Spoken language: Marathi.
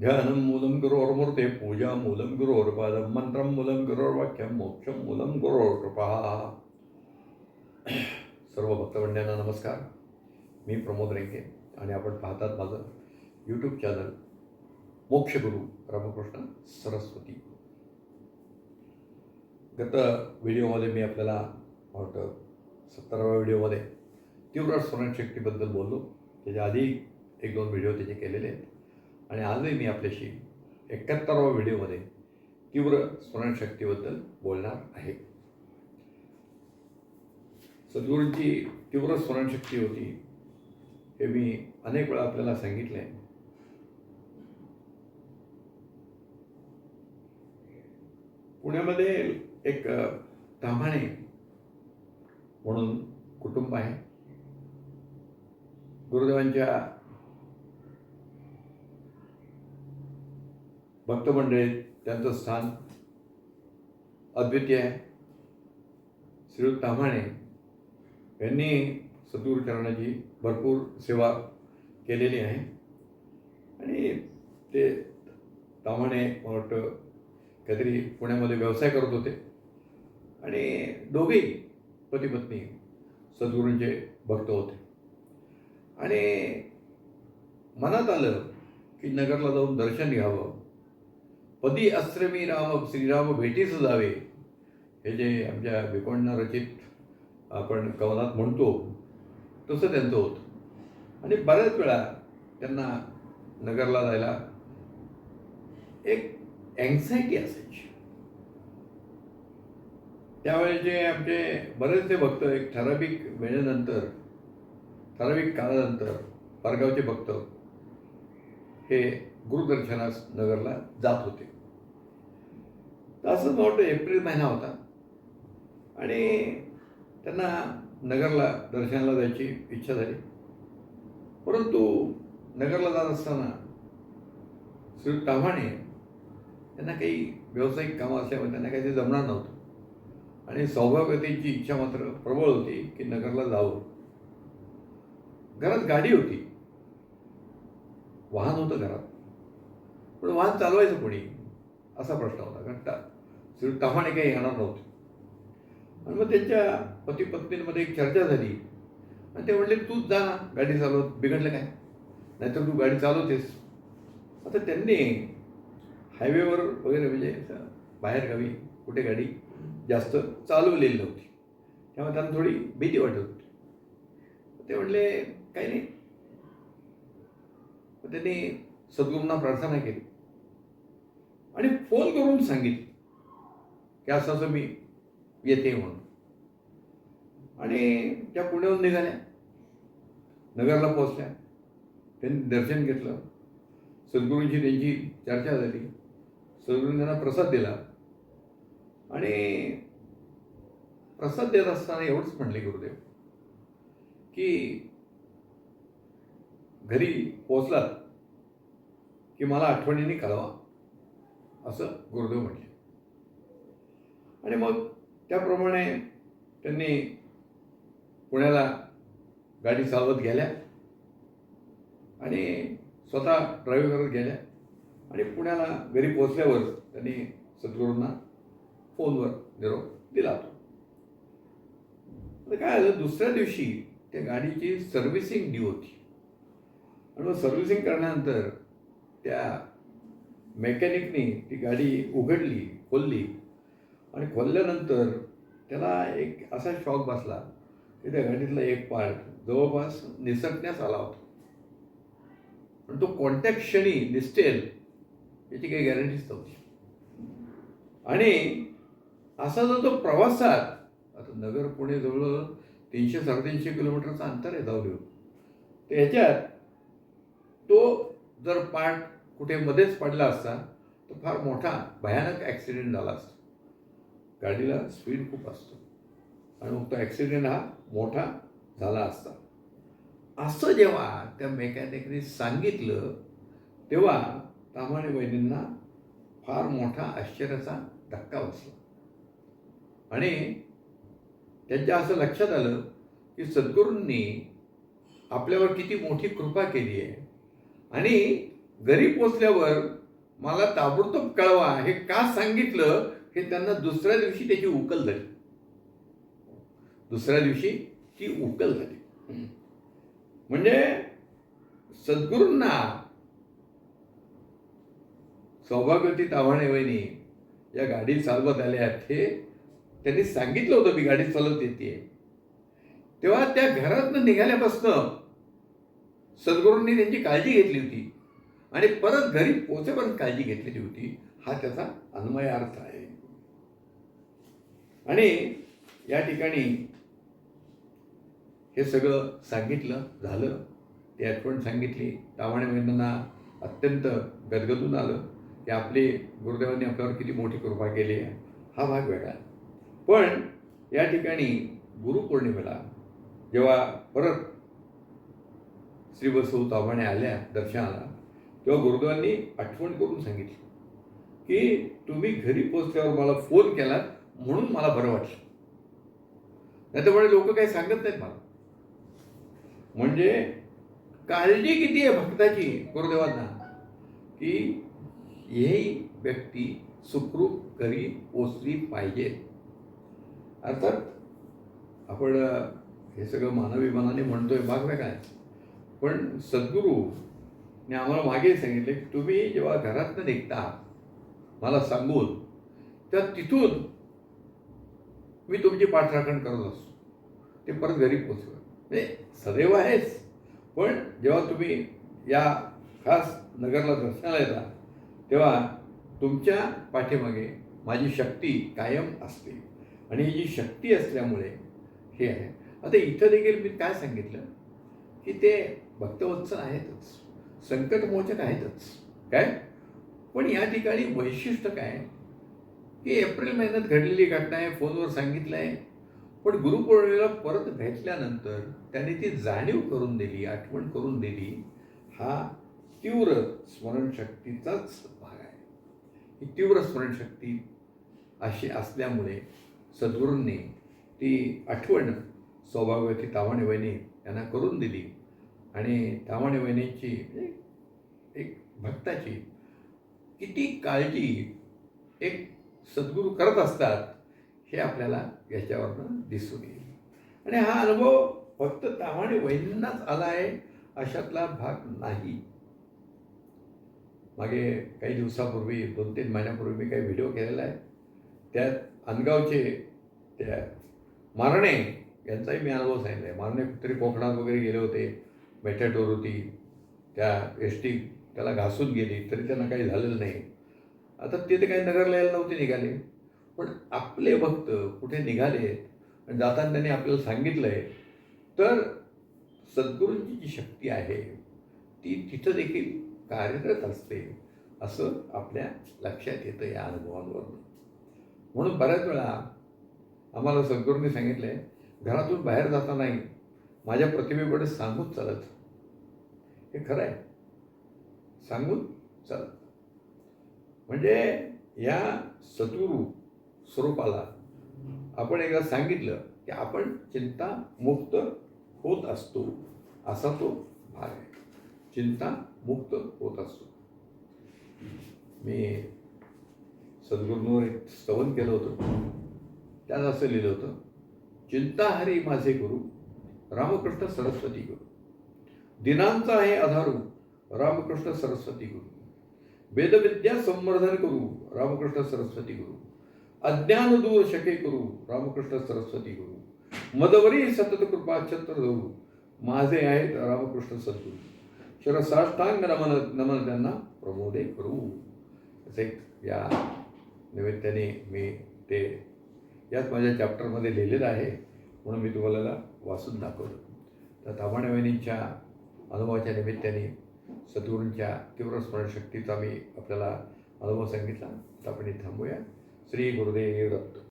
ध्यानं मूलं गुरोर्मूर्ते पूजा मूलं गुरोर्पादं मंत्रं मूलं गुरोर्वाक्यं मोक्षं मूलं गुरोर्कृपा सर्व भक्तवंड्यांना नमस्कार मी प्रमोद रेंके आणि आपण पाहतात माझं यूट्यूब चॅनल मोक्षगुरू रामकृष्ण सरस्वती गत व्हिडिओमध्ये मी आपल्याला वाटतं सत्तराव्या व्हिडिओमध्ये तीव्र स्मरणशक्तीबद्दल बोललो त्याच्या आधी एक दोन व्हिडिओ त्याचे केलेले आहेत आणि आजही मी आपल्याशी एकाहत्तराव्या व्हिडिओमध्ये तीव्र स्मरणशक्तीबद्दल बोलणार आहे. सद्गुरूंची तीव्र स्मरणशक्ती होती हे मी अनेक वेळा आपल्याला सांगितलं आहे पुण्यामध्ये एक ताम्हाणे म्हणून कुटुंब आहे. गुरुदेवांच्या भक्तमंडळीत त्यांचं स्थान अद्वितीय आहे. श्रीयुत ताम्हाणे यांनी सद्गुरुचरणाची भरपूर सेवा केलेली आहे. आणि ते ताम्हाणे मला वाटतं काहीतरी पुण्यामध्ये व्यवसाय करत होते. आणि दोघेही पती पत्नी सद्गुरूंचे भक्त होते. आणि मनात आलं की नगरला जाऊन दर्शन घ्यावं. पदी अस्त्रमी राम श्रीराम भेटीस जावे हे जे आमच्या विकोणना रचित आपण कवनात म्हणतो तसं त्यांचं होतं. आणि बऱ्याच वेळा त्यांना नगरला जायला एक अँझायटी असायची. त्यावेळेचे आमचे बरेचसे भक्त एक ठराविक वेळेनंतर ठराविक काळानंतर परगावचे भक्त हे गुरुदर्शनास नगरला जात होते. तर मला वाटतं एप्रिल महिना होता. आणि त्यांना नगरला दर्शनाला जायची इच्छा झाली. परंतु नगरला जात असताना श्री ताव्हाणे त्यांना काही व्यावसायिक कामं असल्यामुळे त्यांना काही ते जमणार नव्हतं. आणि सौभाग्यतेची इच्छा मात्र प्रबळ होती की नगरला जावं. घरात गाडी होती. वाहन होतं घरात. पण वाहन चालवायचं कोणी? असा प्रश्न होता कारण ता श्री ताव्हाणे काही येणार नव्हते. आणि मग त्यांच्या पती पत्नींमध्ये एक चर्चा झाली. आणि ते म्हणले तूच जा ना गाडी चालवत बिघडलं काय? नाहीतर तू गाडी चालवतेस आता त्यांनी हायवेवर वगैरे म्हणजे बाहेरगावी कुठे गाडी जास्त चालवलेली नव्हती. त्यामुळे त्यांना थोडी भीती वाटत होती. ते म्हणले काही नाही. मग त्यांनी सद्गुरूंना प्रार्थना केली. आणि फोन करून सांगितलं की असं असं मी येते म्हणून. आणि त्या पुण्याहून निघाल्या. नगरला पोहोचल्या. त्यांनी दर्शन घेतलं. सद्गुरूंची त्यांची चर्चा झाली. सद्गुरूंनी त्यांना प्रसाद दिला. आणि प्रसाद देत असताना एवढंच म्हणले गुरुदेव की घरी पोचलात की मला आठवणीने कळवा. असं गुरुदेव म्हटले. आणि मग त्याप्रमाणे त्यांनी पुण्याला गाडी चालवत गेल्या आणि स्वतः ड्राईव्ह करत गेल्या. आणि पुण्याला घरी पोचल्यावर त्यांनी सद्गुरूंना फोनवर निरोप दिला होता. काय झालं? दुसऱ्या दिवशी त्या गाडीची सर्व्हिसिंग ड्यू होती. आणि मग सर्व्हिसिंग करण्यानंतर त्या मेकॅनिकनी ती गाडी उघडली खोलली आणि खोलल्यानंतर त्याला एक असा शॉक बसला की त्या गाडीतला एक पार्ट जवळपास निसटण्यास आला होता. पण तो कोणत्या क्षणी निसटेल याची काही गॅरंटीच नव्हती आणि असा जो तो प्रवासात आता नगर पुणे जवळ तीनशे साडेतीनशे किलोमीटरचं अंतर आहे जाऊ तर ह्याच्यात तो जर पार्ट कुठे मध्येच पडला असता तर फार मोठा भयानक ॲक्सिडेंट झाला असतो. गाडीला स्पीड खूप असतो. आणि मग तो ॲक्सिडेंट हा मोठा झाला असता. असं जेव्हा त्या मेकॅनिकने सांगितलं तेव्हा तामाणे बहिणींना फार मोठा आश्चर्याचा धक्का बसला. आणि त्यांच्या असं लक्षात आलं की सद्गुरूंनी आपल्यावर किती मोठी कृपा केली आहे. आणि घरी पोचल्यावर मला ताबडतोब कळवा हे का सांगितलं हे त्यांना दुसऱ्या दिवशी त्याची उकल झाली. दुसऱ्या दिवशी ती उकल झाली. म्हणजे सद्गुरूंना सौभाग्यवती ताव्हाणे वहिनी या गाडी चालवत आल्या हे त्यांनी सांगितलं होतं मी गाडी चालवत येते तेव्हा त्या घरातनं निघाल्यापासनं सद्गुरूंनी त्यांची काळजी घेतली होती. आणि परत घरी पोचेपर्यंत काळजी घेतलेली होती हा त्याचा अन्वय अर्थ आहे. आणि या ठिकाणी हे सगळं सांगितलं झालं. ती आठवण सांगितली. तावाणे बहिणींना अत्यंत गदगदून आलं. की आपले गुरुदेवांनी आपल्यावर किती मोठी कृपा केली आहे हा भाग वेगळा. पण या ठिकाणी गुरुपौर्णिमेला जेव्हा परत श्री बसू ताव्हाणे आल्या दर्शनाला तेव्हा गुरुदेवांनी आठवण करून सांगितली की तुम्ही घरी पोचल्यावर मला फोन केलात म्हणून मला बरं वाटलं. नाही तर लोक काही सांगत नाहीत मला. म्हणजे काळजी किती आहे भक्ताची गुरुदेवांना? की हे व्यक्ती सुखरूप घरी पोचली पाहिजे. अर्थात आपण हे सगळं मानवी मनाने म्हणतोय भाग काय? पण सद्गुरू मी आम्हाला मागे सांगितले की तुम्ही जेव्हा घरातनं निघता मला सांगून तर तिथून मी तुमची पाठराखण करत असतो. ते परत घरी पोचलं म्हणजे सदैव आहेच पण जेव्हा तुम्ही या खास नगरला दर्शनाला येता तेव्हा तुमच्या पाठीमागे माझी शक्ती कायम असते. आणि ही जी शक्ती असल्यामुळे हे आहे. आता इथं देखील मी काय सांगितलं? की ते भक्तवत्सल आहेतच. संकटमोचक आहेतच. काय? पण या ठिकाणी वैशिष्ट्य काय? की एप्रिल महिन्यात घडलेली घटना आहे फोनवर सांगितलं आहे पण गुरुपौर्णिमेला परत भेटल्यानंतर त्यांनी ती जाणीव करून दिली आठवण करून दिली. हा तीव्र स्मरणशक्तीचाच भाग आहे. ही तीव्र स्मरणशक्ती अशी असल्यामुळे सद्गुरूंनी ती आठवण सौभाग्यवती तावाणे यांना करून दिली. आणि तावाणे वहिनीची एक भक्ताची किती काळजी एक सद्गुरू करत असतात हे आपल्याला याच्यावरनं दिसून येईल. आणि हा अनुभव फक्त तावाणे वहिनींनाच आला आहे अशातला भाग नाही. मागे काही दिवसापूर्वी दोन तीन महिन्यापूर्वी मी काही व्हिडिओ केलेला आहे. त्यात अनगावचे त्या मारणे यांचाही मी अनुभव सांगितला आहे. मारणे कुठेतरी कोकणात वगैरे गेले होते. मेटॅटोर होती त्या एस टी त्याला घासून गेली तरी त्यांना काही झालेलं नाही. आता ते ते काही नगरला यायला नव्हते निघाले. पण आपले भक्त कुठे निघाले आणि जाताना त्यांनी आपल्याला सांगितलं आहे तर सद्गुरूंची जी शक्ती आहे ती तिथं देखील कार्यरत असते असं आपल्या लक्षात येतं या अनुभवांवरून. म्हणून बऱ्याच वेळा आम्हाला सद्गुरूंनी सांगितलं आहे घरातून बाहेर जातानाही माझ्या प्रतिमेकडे सांगून चालत. हे खरं आहे. सांगून चालत. म्हणजे या सद्गुरू स्वरूपाला आपण एकदा सांगितलं की आपण चिंता मुक्त होत असतो. असा तो भाग आहे. चिंता मुक्त होत असतो. मी सद्गुरूंवर एक स्तवन केलं होतं. त्यात असं लिहिलं होतं चिंताहारी माझे गुरु रामकृष्ण सरस्वती गुरु. दिनांचा आहे आधारू रामकृष्ण सरस्वती गुरु. वेदविद्या संवर्धन करू रामकृष्ण सरस्वती गुरु. अज्ञान दूर शके करू रामकृष्ण सरस्वती गुरु. मदवरी सतत कृपा छत्र धरू. माझे आहेत रामकृष्ण सद्गुरू. शिरसाष्टांग नमन नमन त्यांना प्रमोदे करू. असे या निमित्ताने मी ते याच माझ्या चॅप्टरमध्ये लिहिलेलं आहे. म्हणून मी तुम्हाला वाचून दाखवलं. तर तामाणे वहिनींच्या अनुभवाच्या निमित्ताने सद्गुरूंच्या तीव्र स्मरणशक्तीचा मी आपल्याला अनुभव सांगितला. तर आपण थांबूया. श्री गुरुदेव दत्त.